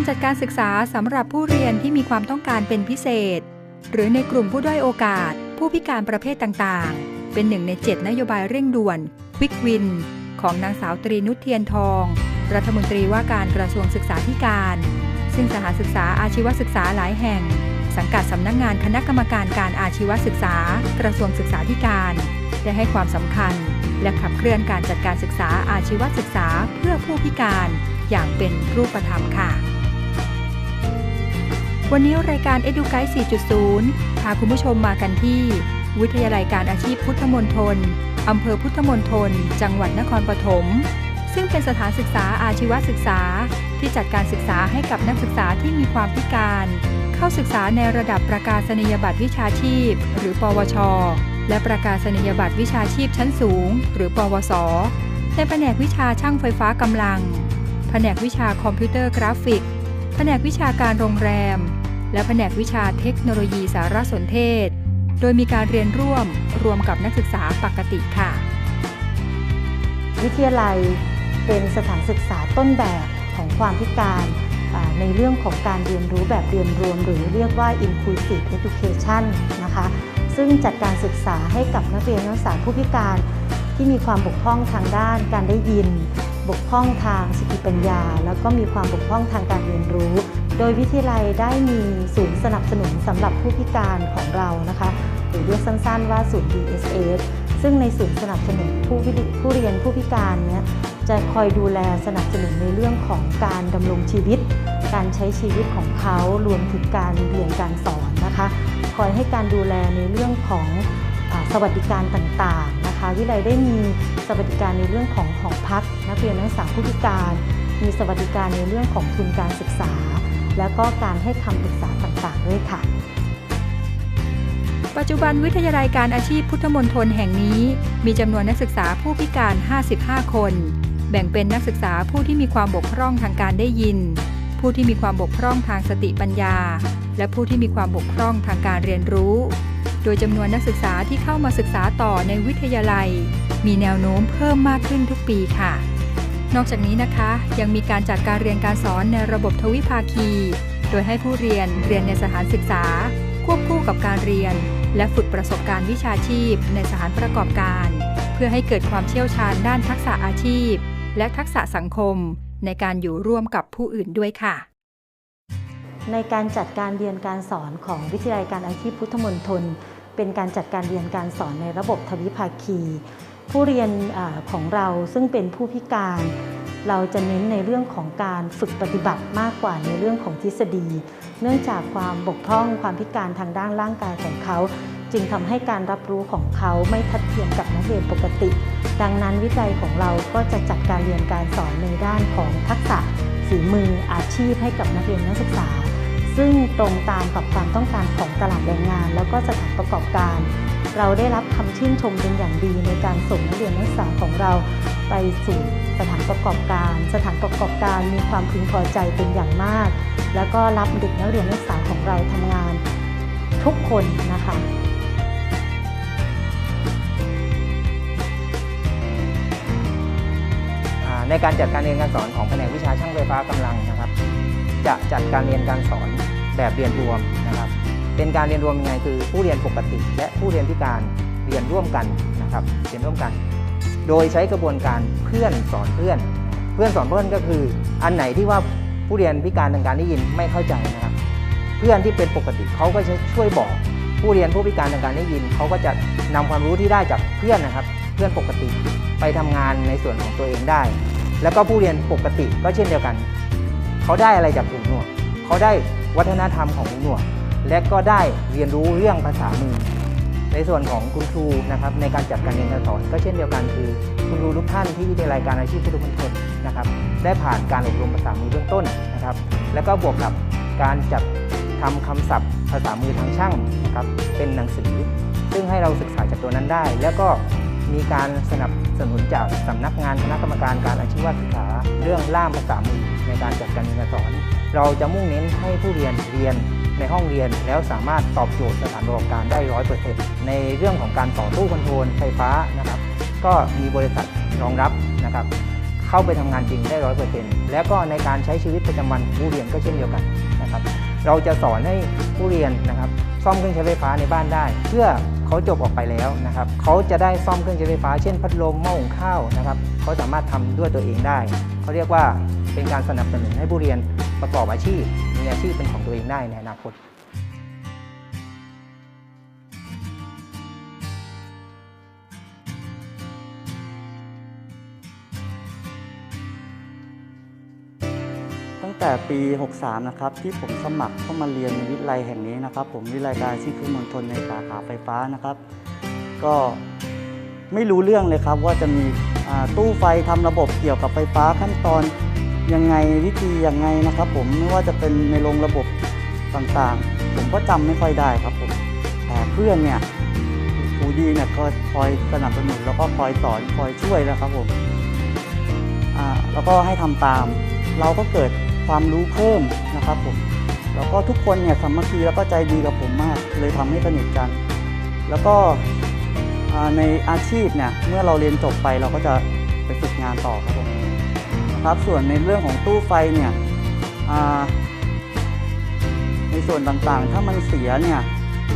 การจัดการศึกษาสำหรับผู้เรียนที่มีความต้องการเป็นพิเศษ หรือในกลุ่มผู้ด้อยโอกาส ผู้พิการประเภทต่างๆ เป็นหนึ่งใน 7 นโยบายเร่งด่วน Quick Win ของนางสาวตรีนุชเทียนทอง รัฐมนตรีว่าการกระทรวงศึกษาธิการ ซึ่งสถาศึกษาอาชีวศึกษาหลายแห่ง สังกัดสำนักงานคณะกรรมการการอาชีวศึกษา กระทรวงศึกษาธิการ ได้ให้ความสำคัญ และขับเคลื่อนการจัดการศึกษาอาชีวศึกษาเพื่อผู้พิการอย่างเป็นรูปธรรมค่ะ วันนี้รายการ e d u g u i d e 4.0 พาคุณผู้ชมมากันที่ วิทยาลัยการอาชีพพุทธมณฑลอำเภอพุทธมณฑลจังหวัดนครปฐม ซึ่งเป็นสถานศึกษาอาชีวศึกษา ที่จัดการศึกษาให้กับนักศึกษาที่มีความพิการ เข้าศึกษาในระดับประกาศนียบัตรวิชาชีพ หรือ ปวช และประกาศนียบัตรวิชาชีพชั้นสูง หรือ ปวส ในแผนกวิชาช่างไฟฟ้ากำลัง แผนกวิชาคอมพิวเตอร์กราฟิก แผนกวิชาการโรงแรม และแผนกวิชาเทคโนโลยีสารสนเทศ โดยมีการเรียนร่วมรวมกับนักศึกษาปกติค่ะ วิทยาลัยเป็นสถานศึกษาต้นแบบของความพิการในเรื่องของการเรียนรู้แบบเรียนรวม หรือเรียกว่า inclusive education นะคะซึ่งจัดการศึกษาให้กับนักเรียนนักศึกษาผู้พิการที่มีความบกพร่องทางด้านการได้ยิน บกพร่องทางสติปัญญา แล้วก็มีความบกพร่องทางการเรียนรู้ โดยวิทยาลัยได้มีศูนย์สนับสนุนสำหรับผู้พิการของเรานะคะหรือเรียกสั้นๆว่าศูนย์ DSS ซึ่งในศูนย์สนับสนุนผู้พิผู้เรียนผู้พิการเนี้ยจะคอยดูแลสนับสนุนในเรื่องของการดำรงชีวิต การใช้ชีวิตของเขารวมถึงการเรียนการสอนนะคะ คอยให้การดูแลในเรื่องของอสวัสดิการต่างๆนะคะ วิไลได้มีสวัสดิการในเรื่องของหอพัก นักเรียนนักศึกษาผู้พิการ มีสวัสดิการในเรื่องของทุนการศึกษา แล้วก็การให้คำปรึกษาต่างๆ ด้วยค่ะ ปัจจุบันวิทยาลัยการอาชีพพุทธมณฑลแห่งนี้ มีจำนวนนักศึกษาผู้พิการ 55 คน แบ่งเป็นนักศึกษาผู้ที่มีความบกพร่องทางการได้ยิน ผู้ที่มีความบกพร่องทางสติปัญญา และผู้ที่มีความบกพร่องทางการเรียนรู้ โดยจำนวนนักศึกษาที่เข้ามาศึกษาต่อในวิทยาลัย มีแนวโน้มเพิ่มมากขึ้นทุกปีค่ะ นอกจากนี้นะคะ ยังมีการจัดการเรียนการสอนในระบบทวิภาคี โดยให้ผู้เรียนเรียนในสถานศึกษา ควบคู่กับการเรียน และฝึกประสบการณ์วิชาชีพ ในสถานประกอบการ เพื่อให้เกิดความเชี่ยวชาญด้านทักษะอาชีพ และทักษะสังคม ในการอยู่ร่วมกับผู้อื่นด้วยค่ะ ในการจัดการเรียนการสอนของวิทยาลัยการอาชีพพุทธมณฑลเป็นการจัดการเรียนการสอนในระบบทวิภาคี ผู้เรียนอของเราซึ่งเป็นผู้พิการ เราจะเน้นในเรื่องของการฝึกปฏิบัติมากกว่าในเรื่องของทฤษฎี เนื่องจากความบกพร่องความพิการทางด้านร่างกายของเขา จึงทำให้การรับรู้ของเขาไม่ทัดเทียมกับนักเรียนปกติ ดังนั้นวิจัยของเราก็จะจัดการเรียนการสอนในด้านของทักษะฝีมืออาชีพให้กับนักเรียนนักศึกษา ซึ่งตรงตามกับความต้องการของตลาดแรงงาน แล้วก็สถานประกอบการ เราได้รับคำชื่นชมเป็นอย่างดีในการส่งนักเรียนนักศึกษาของเราไปสู่สถานประกอบการ สถานประกอบการมีความพึงพอใจเป็นอย่างมาก แล้วก็รับเด็กนักเรียนนักศึกษาของเราทำงานทุกคนนะคะในการจัดการเรียนการสอนของแผนกวิชาช่างไฟฟ้ากำลังนะครับ จะจัดการเรียนการสอนแบบเรียนรวมนะครับ เป็นการเรียนรวมยังไงคือผู้เรียนปกติ และผู้เรียนพิการเรียนร่วมกันนะครับเรียนร่วมกัน โดยใช้กระบวนการเพื่อนสอนเพื่อน เพื่อนสอนเพื่อนก็คืออันไหนที่ว่าผู้เรียนพิการทางการได้ยินไม่เข้าใจนะครับ เพื่อนที่เป็นปกติเขาก็จะช่วยบอกผู้เรียนผู้พิการทางการได้ยินเขาก็จะนำความรู้ที่ได้จากเพื่อนนะครับ เพื่อนปกติไปทำงานในส่วนของตัวเองได้ แล้วก็ผู้เรียนปกติก็เช่นเดียวกัน เขาได้อะไรจากหูหนวกเขาได้วัฒนธรรมของหูหนวก และก็ได้เรียนรู้เรื่องภาษามือ ในส่วนของคุณครูนะครับในการจัดการเรียนการสอนก็เช่นเดียวกันคือ คุณครูทุกท่านที่วิทยาลัยการอาชีพพุทธมณฑลนะครับ ได้ผ่านการอบรมภาษามือเบื้องต้นนะครับ แล้วก็บวกกับการจัดทำคำศัพท์ ภาษามือทางช่างนะครับเป็นหนังสือ ซึ่งให้เราศึกษาจากตัวนั้นได้ แล้วก็มีการสนับสนุนจากสำนักงานคณะกรรมการการอาชีวศึกษา เรื่องล่ามภาษามือในการจัดการเรียนการสอน เราจะมุ่งเน้นให้ผู้เรียนเรียน ในห้องเรียน แล้วสามารถตอบโจทย์สถานประกอบการได้ร้อยเปอร์เซ็นต์ในเรื่องของการต่อตู้คอนโทรลไฟฟ้านะครับก็มีบริษัทรองรับนะครับเข้าไปทำงานจริงได้ร้อยเปอร์เซ็นต์แล้วก็ในการใช้ชีวิตประจำวันผู้เรียนก็เช่นเดียวกันนะครับเราจะสอนให้ผู้เรียนนะครับซ่อมเครื่องใช้ไฟฟ้าในบ้านได้ เพื่อเขาจบออกไปแล้วนะครับเขาจะได้ซ่อมเครื่องใช้ไฟฟ้าเช่นพัดลมหม้อหุงข้าวนะครับเขาสามารถทำด้วยตัวเองได้ เขาเรียกว่าเป็นการสนับสนุนให้ผู้เรียน ประกอบอาชีพ มีอาชีพเป็นของตัวเองได้ในอนาคตตั้งแต่ปี 63 นะครับ ที่ผมสมัครเข้ามาเรียนวิทยาลัยแห่งนี้นะครับ ผมวิทยาลัยการชีพคือมณฑลในสาขาไฟฟ้านะครับ ก็ไม่รู้เรื่องเลยครับว่าจะมีตู้ไฟทำระบบเกี่ยวกับไฟฟ้าขั้นตอน ยังไงวิธียังไงนะครับผมไม่ว่าจะเป็นในโรงระบบต่างๆ ผมก็จำไม่ค่อยได้ครับผมแต่เพื่อนเนี่ยครูดีเนี่ยก็คอยสนับสนุนแล้วก็คอยสอนคอยช่วยนะครับผมอ่าแล้วก็ให้ทำตาม เราก็เกิดความรู้เพิ่มนะครับผมแล้วก็ทุกคนเนี่ยสามัคคีแล้วก็ใจดีกับผมมาก เลยทำให้สนิทกัน แล้วก็ในอาชีพเนี่ยเมื่อเราเรียนจบไปเราก็จะไปฝึกงานต่อครับผม ครับส่วนในเรื่องของตู้ไฟเนี่ยในส่วนต่างๆ ถ้ามันเสียเนี่ย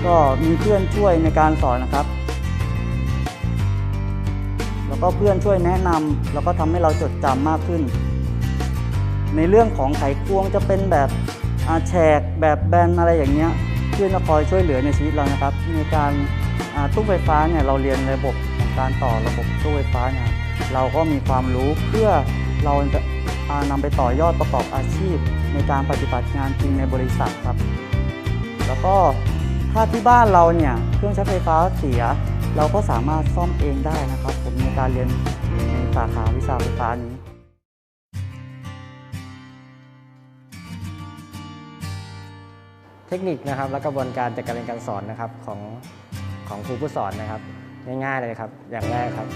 ก็มีเพื่อนช่วยในการสอนนะครับ แล้วก็เพื่อนช่วยแนะนำแล้วก็ทำให้เราจดจำมากขึ้น ในเรื่องของไขควงจะเป็นแบบแฉกแบบแบนอะไรอย่างเงี้ยเพื่อนจะคอยช่วยเหลือในชีวิตเรานะครับ ในการตู้ไฟฟ้าเนี่ยเราเรียนระบบของการต่อระบบตู้ไฟฟ้าเนี่ยเราก็มีความรู้เพื่อ เราจะานำไปต่อยอดประกอบอาชีพในการปฏิบัติงานจริงในบริษัทครับ แล้วก็ถ้าที่บ้านเราเนี่ยเครื่องใช้ไฟฟ้าเสีย เราก็สามารถซ่อมเองได้นะครับผมในการเรียนในสาขาวิชาไฟฟ้านี้เทคนิคนะครับและกระบวนการจัดการเรียนการสอนนะครับของของครูผู้สอนนะครับง่ายๆเลยครับ อย่างแรกครับ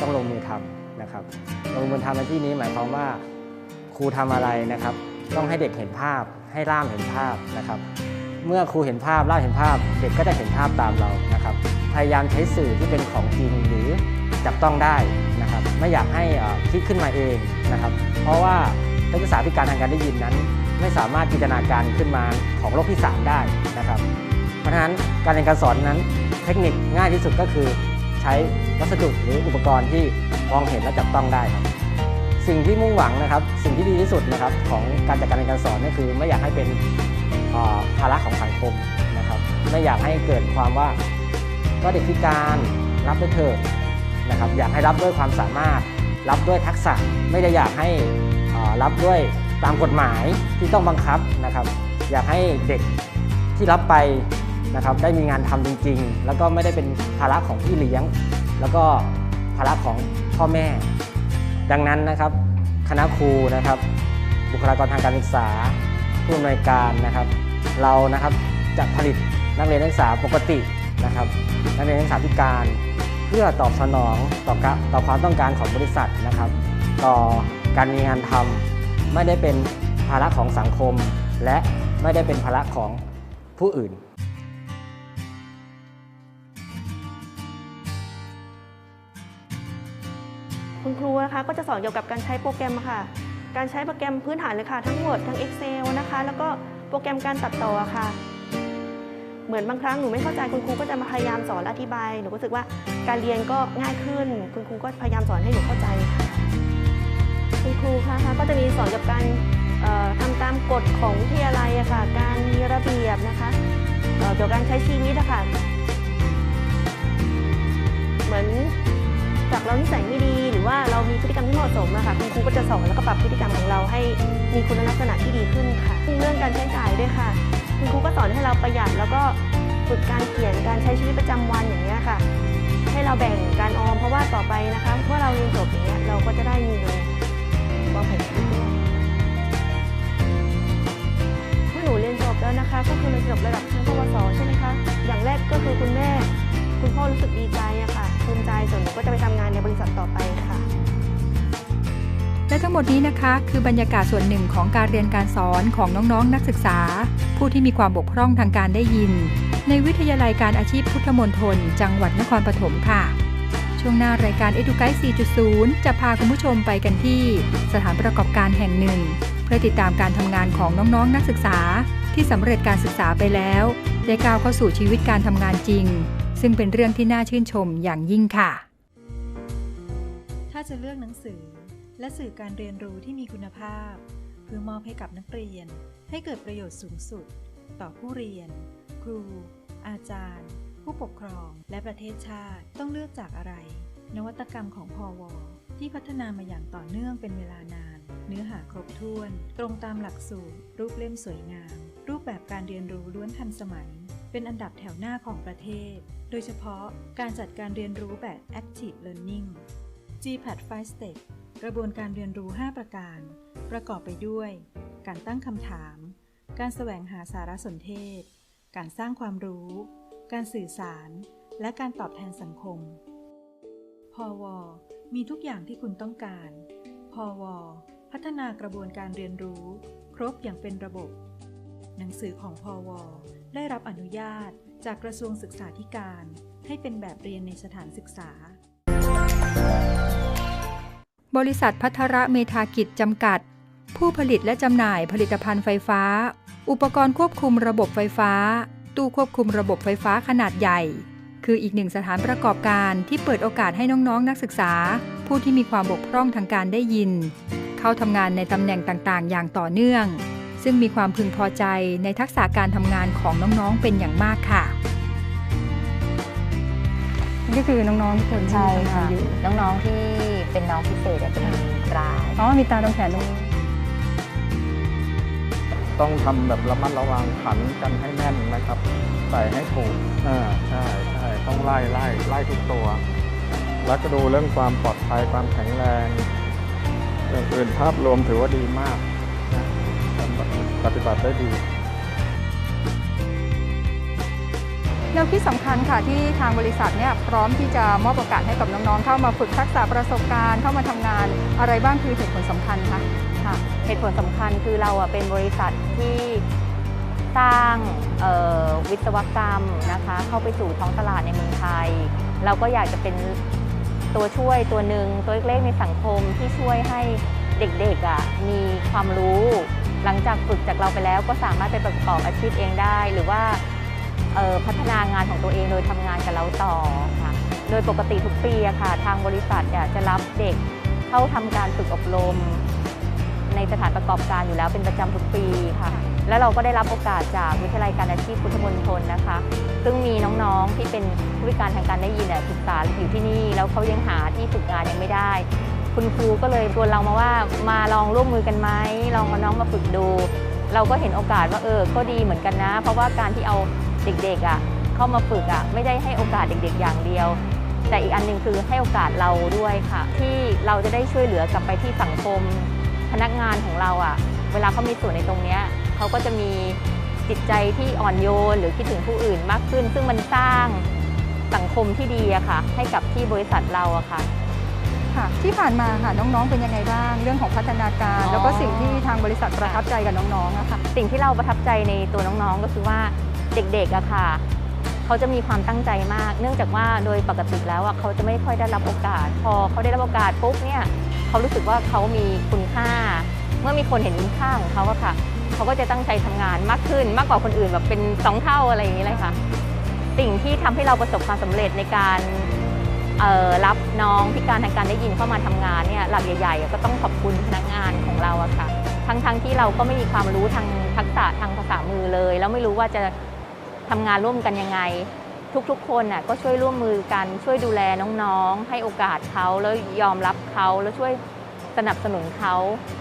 ต้องลงมือทำ นะครับลงมือทำในที่นี้หมายความว่าครูทำอะไรนะครับ ต้องให้เด็กเห็นภาพ ให้ล่ามเห็นภาพนะครับ เมื่อครูเห็นภาพล่ามเห็นภาพ เด็กก็จะเห็นภาพตามเรานะครับ พยายามใช้สื่อที่เป็นของจริงหรือจับต้องได้นะครับ ไม่อยากให้อ่อคิดขึ้นมาเองนะครับ เพราะว่านักศึกษาพิการทางการได้ยินนั้น ไม่สามารถจินตนาการขึ้นมาของโลกที่สามได้นะครับ เพราะฉะนั้นการเรียนการสอนนั้น เทคนิคง่ายที่สุดก็คือ ช้วัสดุหรืออุปกรณ์ที่มองเห็นและจับต้องได้ครับ สิ่งที่มุ่งหวังนะครับ สิ่งที่ดีที่สุดนะครับของการจัดการเรียนการสอนก็คือ ไม่อยากให้เป็นภาระของสังคมนะครับ ไม่อยากให้เกิดความว่าก็เด็กพิการรับไปเถอะนะครับอยากให้รับด้วยความสามารถ รับด้วยทักษะไม่ได้อยากให้รับด้วยตามกฎหมายที่ต้องบังคับนะครับ อยากให้เด็กที่รับไป นะครับได้มีงานทำจริง ๆ แล้วก็ไม่ได้เป็นภาระของพี่เลี้ยง แล้วก็ภาระของพ่อแม่ ดังนั้นนะครับ คณะครูนะครับ บุคลากรทางการศึกษา ผู้อำนวยการนะครับ เรานะครับจะผลิตนักเรียนนักศึกษาปกตินะครับ นักเรียนนักศึกษาพิการ เพื่อตอบสนองต่อกะต่อความต้องการของบริษัทนะครับ ต่อการมีงานทำไม่ได้เป็นภาระของสังคม และไม่ได้เป็นภาระของผู้อื่น รูนะคะ ก็จะสอนเกี่ยวกับการใช้โปรแกรมค่ะ การใช้โปรแกรมพื้นฐานเลยค่ะ ทั้ง Word ทั้ง Excel นะคะ แล้วก็โปรแกรมการตัดต่อค่ะ เหมือนบางครั้งหนูไม่เข้าใจคุณครูก็จะมาพยายามสอนอธิบาย หนูก็รู้สึกว่าการเรียนก็ง่ายขึ้น คุณครูก็พยายามสอนให้หนูเข้าใจค่ะคุณครูคะคะก็จะมีสอนเกี่ยวกับการเอ่อทำตามกฎของวิทยาลัยค่ะ การมีระเบียบนะคะเกี่ยวกับการใช้ชีวิตอะค่ะเหมือน จากเรานิสัยไม่ดี หรือว่าเรามีพฤติกรรมที่เหมาะสมอะค่ะคุณครูก็จะสอนแล้วก็ปรับพฤติกรรมของเราให้มีคุณลักษณะที่ดีขึ้นค่ะเรื่องการใช้จ่ายด้วยค่ะ คุณครูก็สอนให้เราประหยัดแล้วก็ฝึกการเขียนการใช้ชีวิตประจำวันอย่างนี้ค่ะ ให้เราแบ่งการออมเพราะว่าต่อไปนะคะเมื่อเราเรียนจบอย่างเงี้ยเราก็จะได้มีเงินวางแผนชีวิตเมื่อหนูเรียนจบแล้วนะคะ ก็คือเรียนจบระดับชั้นปวสใช่ไหมคะอย่างแรกก็คือคุณแม่ คุณพ่อรู้สึกดีใจ ใจ ส่วนหนูก็จะไปทำงานในบริษัทต่อไปค่ะ และทั้งหมดนี้นะคะ คือบรรยากาศส่วนหนึ่งของการเรียนการสอนของน้องๆนนักศึกษา ผู้ที่มีความบกพร่องทางการได้ยิน ในวิทยาลัยการอาชีพพุทธมณฑลจังหวัดนครปฐมค่ะ ช่วงหน้ารายการ e d u g u i d e 4.0 จะพาคุณผู้ชมไปกันที่ สถานประกอบการแห่งหนึ่ง เพื่อติดตามการทำงานของน้องๆนนักศึกษา ที่สำเร็จการศึกษาไปแล้ว ได้ก้าวเข้าสู่ชีวิตการทำงานจริง ซึ่งเป็นเรื่องที่น่าชื่นชมอย่างยิ่งค่ะ ถ้าจะเลือกหนังสือ และสื่อการเรียนรู้ที่มีคุณภาพ เพื่อมอบให้กับนักเรียน ให้เกิดประโยชน์สูงสุด ต่อผู้เรียน ครู อาจารย์ ผู้ปกครอง และประเทศชาติต้องเลือกจากอะไร นวัตกรรมของพอวที่พัฒนามาอย่างต่อเนื่องเป็นเวลานาน เนื้อหาครบถ้วน ตรงตามหลักสูตร รูปเล่มสวยงาม รูปแบบการเรียนรู้ล้วนทันสมัย เป็นอันดับแถวหน้าของประเทศ โดยเฉพาะการจัดการเรียนรู้แบบ Active Learning GPAT 5 Step กระบวนการเรียนรู้ 5 ประการ ประกอบไปด้วย การตั้งคำถาม การแสวงหาสารสนเทศ การสร้างความรู้ การสื่อสาร และการตอบแทนสังคม พอวมีทุกอย่างที่คุณต้องการ พอวพัฒนากระบวนการเรียนรู้ ครบอย่างเป็นระบบ หนังสือของพอว ได้รับอนุญาตจากกระทรวงศึกษาธิการ ให้เป็นแบบเรียนในสถานศึกษา บริษัทพัทระเมธากิจจำกัด ผู้ผลิตและจำหน่ายผลิตภัณฑ์ไฟฟ้า อุปกรณ์ควบคุมระบบไฟฟ้า ตู้ควบคุมระบบไฟฟ้าขนาดใหญ่ คืออีกหนึ่งสถานประกอบการที่เปิดโอกาสให้น้องๆนนักศึกษา ผู้ที่มีความบกพร่องทางการได้ยิน เข้าทำงานในตำแหน่งต่างๆ อย่างต่อเนื่อง ซึ่งมีความพึงพอใจในทักษะการทำงานของน้องๆเป็นอย่างมากค่ะนี่คือน้องๆทุกคนที่ใช่ทำงาค่ะนอยู่น้องๆที่เป็นน้องพิเศษอะจะมีตราอ๋อมีตาตรงแขนตรงนี้ต้องทำแบบระมัดระวังขันกันให้แน่นนะครับ ใส่ให้ถูกอ่าใช่ใช่ต้องไล่ไล่ไล่ทุกตัว แล้วก็ดูเรื่องความปลอดภัยความแข็งแรงอย่างอื่นภาพรวมถือว่าดีมากนะ ปฏิบัติได้ดีแนวคิดสำคัญค่ะที่ทางบริษัทเนี่ยพร้อมที่จะมอบโอกาสให้กับน้องๆ เข้ามาฝึกทักษะประสบการณ์เข้ามาทำงานอะไรบ้างคือเหตุผลสำคัญคะค่ะเหตุผลสำคัญคือเราอะเป็นบริษัทที่สร้างเอ่อวิศวกรรมนะคะเข้าไปสู่ท้องตลาดในเมืองไทย เราก็อยากจะเป็นตัวช่วยตัวหนึ่งตัวเล็กๆในสังคมที่ช่วยให้เด็กๆอะมีความรู้ หลังจากฝึกจากเราไปแล้วก็สามารถไปประกอบอาชีพเองได้ หรือว่าออพัฒนางานของตัวเองโดยทำงานกับเราต่อค่ะโดยปกติทุกปีค่ะ ทางบริษัทจะรับเด็กเข้าทำการฝึกอบรม ในสถานประกอบการอยู่แล้วเป็นประจำทุกปีค่ะ แล้วเราก็ได้รับโอกาสจากวิทยาลัยการอาชีพพุทธมณฑลนะคะ ซึ่งมีน้องๆที่เป็นผู้พิการทางการได้ยินเนี่ยศึกษาอยู่ที่นี่ แล้วเขายังหาที่ฝึกงานยังไม่ได้ คุณครูก็เลยชวนเรามาว่ามาลองร่วมมือกันไหมลองเอาน้องมาฝึกดู เราก็เห็นโอกาสว่าเออก็ดีเหมือนกันนะ เพราะว่าการที่เอาเด็กๆอะเข้ามาฝึกอะไม่ได้ให้โอกาสเด็กๆ อย่างเดียว แต่อีกอันหนึ่งคือให้โอกาสเราด้วยค่ะ ที่เราจะได้ช่วยเหลือกลับไปที่สังคม พนักงานของเราอะ่ะ เวลาเขามีส่วนในตรงเนี้ยเขาก็จะมีจิตใจที่อ่อนโยนหรือคิดถึงผู้อื่นมากขึ้น ซึ่งมันสร้างสังคมที่ดีอะค่ะ ให้กับที่บริษัทเราอะค่ะ ค่ะ ที่ผ่านมาค่ะน้องๆ เป็นยังไงบ้าง เรื่องของพัฒนาการอ๋อแล้วก็สิ่งที่ทางบริษัทประทับใจกับน้องๆอะค่ะ สิ่งที่เราประทับใจในตัวน้องๆ ก็คือว่าเด็กๆอะค่ะ เขาจะมีความตั้งใจมาก เนื่องจากว่าโดยปกติแล้วอะเขาจะไม่ค่อยได้รับโอกาส พอเขาได้รับโอกาสปุ๊บเนี่ยเขารู้สึกว่าเขามีคุณค่า เมื่อมีคนเห็นคุณค่าของเขาอะค่ะ เขาก็จะตั้งใจทำงานมากขึ้นมากกว่าคนอื่นแบบเป็นสองเท่าอะไรอย่างนี้เลยค่ะ สิ่งที่ทำให้เราประสบความสำเร็จในการเอ่อ รับน้องพิการทางการได้ยินเข้ามาทำงานเนี่ยหลักใหญ่ๆ ก็ต้องขอบคุณพนักงานของเราอะค่ะ ทั้งๆที่เราก็ไม่มีความรู้ทางทักษะทางภาษามือเลย แล้วไม่รู้ว่าจะทำงานร่วมกันยังไง ทุกๆ คนน่ะก็ช่วยร่วมมือกันช่วยดูแลน้องๆ ให้โอกาสเขาแล้วยอมรับเขาแล้วช่วยสนับสนุนเขา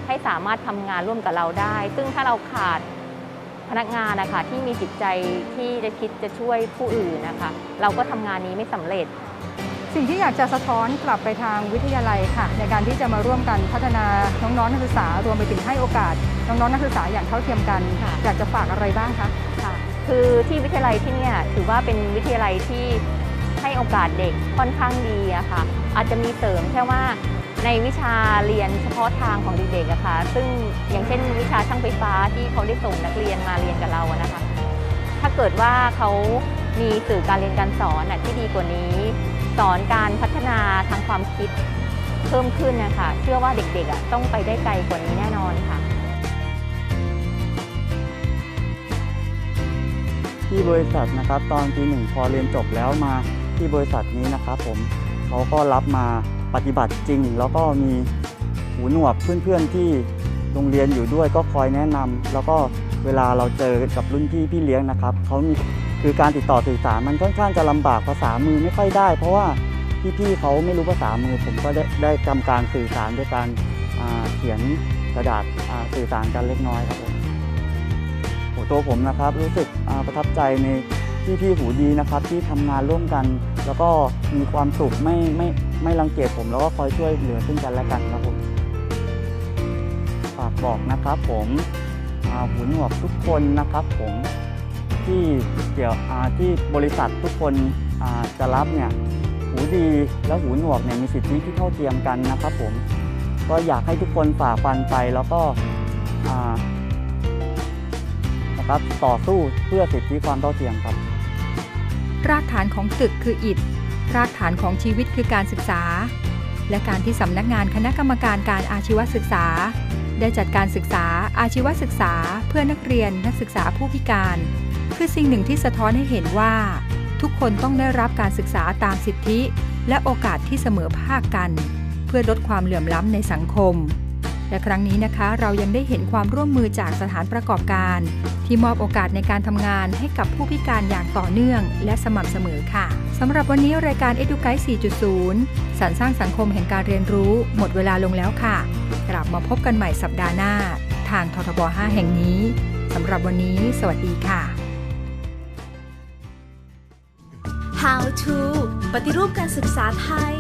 ให้สามารถทำงานร่วมกับเราได้ ซึ่งถ้าเราขาดพนักงานนะคะที่มีจิตใจที่จะคิดจะช่วยผู้อื่นนะคะ เราก็ทำงานนี้ไม่สำเร็จ สิ่งที่อยากจะสะท้อนกลับไปทางวิทยาลัยค่ะ ในการที่จะมาร่วมกันพัฒนาน้องๆนักศึกษารวมไปถึงให้โอกาส น้องๆนักศึกษาอย่างเท่าเทียมกันค่ะอยากจะฝากอะไรบ้างคะค่ะ คือที่วิทยาลัยที่เนี่ยถือว่าเป็นวิทยาลัยที่ให้โอกาสเด็กค่อนข้างดีอะค่ะ อาจจะมีเสริมแค่ว่าในวิชาเรียนเฉพาะทางของเด็กๆอะค่ะ ซึ่งอย่างเช่น วิชาช่างไฟฟ้าที่เขาได้ส่งนักเรียนมาเรียนกับเราอะนะคะ ถ้าเกิดว่าเขามีสื่อการเรียนการสอนอะที่ดีกว่านี้ สอนการพัฒนาทางความคิดเพิ่มขึ้นนะคะเชื่อว่าเด็กๆต้องไปได้ไกลกว่านี้แน่นอนค่ะ ที่บริษัทนะครับตอนปีหนึ่งพอเรียนจบแล้วมาที่บริษัทนี้นะครับผมเขาก็รับมาปฏิบัติจริง แล้วก็มีหูหนวกเพื่อนๆที่โรงเรียนอยู่ด้วยก็คอยแนะนำแล้วก็เวลาเราเจอกับรุ่นพี่พี่เลี้ยงนะครับเขามี คือการติดต่อสื่อสารมันค่อนข้างจะลำบากภาษามือไม่ค่อยได้ เพราะว่าพี่ๆเขาไม่รู้ภาษามือ ผมก็ได้ได้ทำการสื่อสารด้วยการาเขียนกระดาษาสื่อสารกันเล็กน้อยครับผมตัวผมนะครับรู้สึกประทับใจในพี่ๆหูดีนะครับ ที่ทำงานร่วมกัน แล้วก็มีความสุขไม่ไม่ไม่รังเกียจผม แล้วก็คอยช่วยเหลือซึ่งกันและกันครับผมฝากบอกนะครับผมอ่าหูหนวกทุกคนนะครับผม ที่เกี่ยวที่บริษัททุกคนจะรับเนี่ยหูดีและหูหนวกเนี่ยมีสิทธิที่เท่าเทียมกันนะครับผมก็อยากให้ทุกคนฝ่าฟันไปแล้วก็นะครับต่อสู้เพื่อสิทธิความเท่าเทียมครับ รากฐานของตึกคืออิฐ รากฐานของชีวิตคือการศึกษา และการที่สำนักงานคณะกรรมการการอาชีวศึกษา ได้จัดการศึกษาอาชีวศึกษา เพื่อนักเรียนนักศึกษาผู้พิการ คือสิ่งหนึ่งที่สะท้อนให้เห็นว่า ทุกคนต้องได้รับการศึกษาตามสิทธิ และโอกาสที่เสมอภาคกัน เพื่อลดความเหลื่อมล้ำในสังคม และครั้งนี้นะคะเรายังได้เห็นความร่วมมือจากสถานประกอบการ ที่มอบโอกาสในการทำงานให้กับผู้พิการอย่างต่อเนื่อง และสม่ำเสมอค่ะสำหรับวันนี้รายการ Educate 4.0 สรรสร้างสังคมแห่งการเรียนรู้ หมดเวลาลงแล้วค่ะ กลับมาพบกันใหม่สัปดาห์หน้า ทางททบ 5 แห่งนี้สำหรับวันนี้ สวัสดีค่ะ How to ปฏิรูปการศึกษาไทย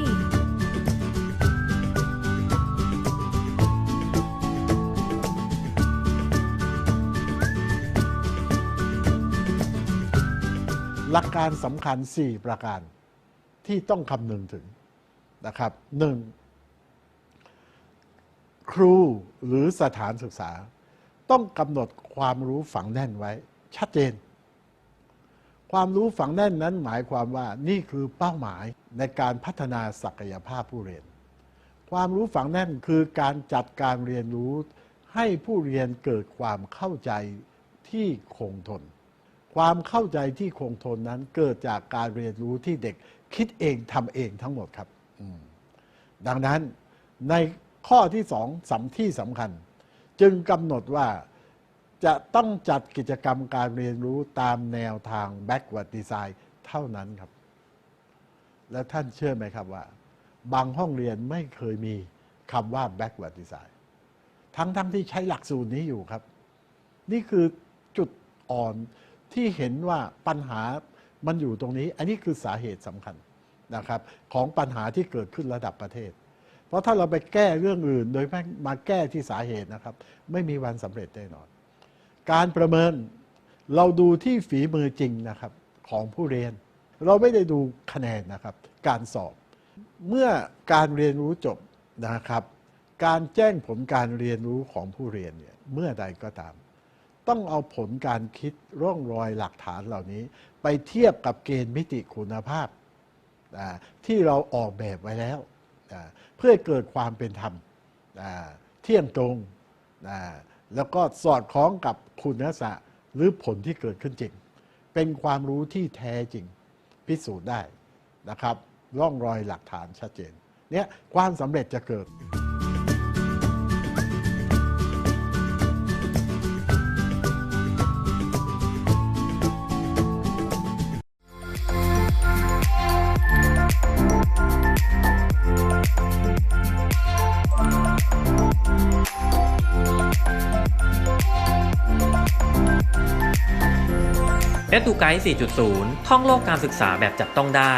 หลักการสำคัญ 4 ประการที่ต้องคำนึงถึงนะครับหนึ่งครูหรือสถานศึกษา ต้องกำหนดความรู้ฝังแน่นไว้ ชัดเจน ความรู้ฝังแน่นนั้นหมายความว่านี่คือเป้าหมายในการพัฒนาศักยภาพผู้เรียน ความรู้ฝังแน่นคือการจัดการเรียนรู้ ให้ผู้เรียนเกิดความเข้าใจที่คงทน ความเข้าใจที่คงทนนั้นเกิดจากการเรียนรู้ที่เด็กคิดเองทำเองทั้งหมดครับดังนั้นในข้อที่สองสำที่สำคัญ จึงกำหนดว่า จะต้องจัดกิจกรรมการเรียนรู้ตามแนวทาง backward design เท่านั้นครับ แล้วท่านเชื่อไหมครับว่า บางห้องเรียนไม่เคยมีคำว่า backward design ทั้งๆทที่ใช้หลักสูตรนี้อยู่ครับ นี่คือจุดอ่อนที่เห็นว่าปัญหามันอยู่ตรงนี้ อันนี้คือสาเหตุสำคัญนะครับ ของปัญหาที่เกิดขึ้นระดับประเทศ เพราะถ้าเราไปแก้เรื่องอื่น โดยไม่มาแก้ที่สาเหตุนะครับ ไม่มีวันสำเร็จแน่นอน การประเมินเราดูที่ฝีมือจริงนะครับของผู้เรียน เราไม่ได้ดูคะแนนนะครับ การสอบ เมื่อการเรียนรู้จบนะครับ การแจ้งผลการเรียนรู้ของผู้เรียนเนี่ยเมื่อใดก็ตาม ต้องเอาผลการคิดร่องรอยหลักฐานเหล่านี้ ไปเทียบกับเกณฑ์มิติคุณภาพ ที่เราออกแบบไว้แล้ว เพื่อเกิดความเป็นธรรมเที่ยงตรง แล้วก็สอดคล้องกับคุณลักษณะหรือผลที่เกิดขึ้นจริง เป็นความรู้ที่แท้จริง พิสูจน์ได้นะครับ ร่องรอยหลักฐานชัดเจน เนี่ยความสำเร็จจะเกิด ดูไกด์ 4.0 ท่องโลกการศึกษาแบบจับต้องได้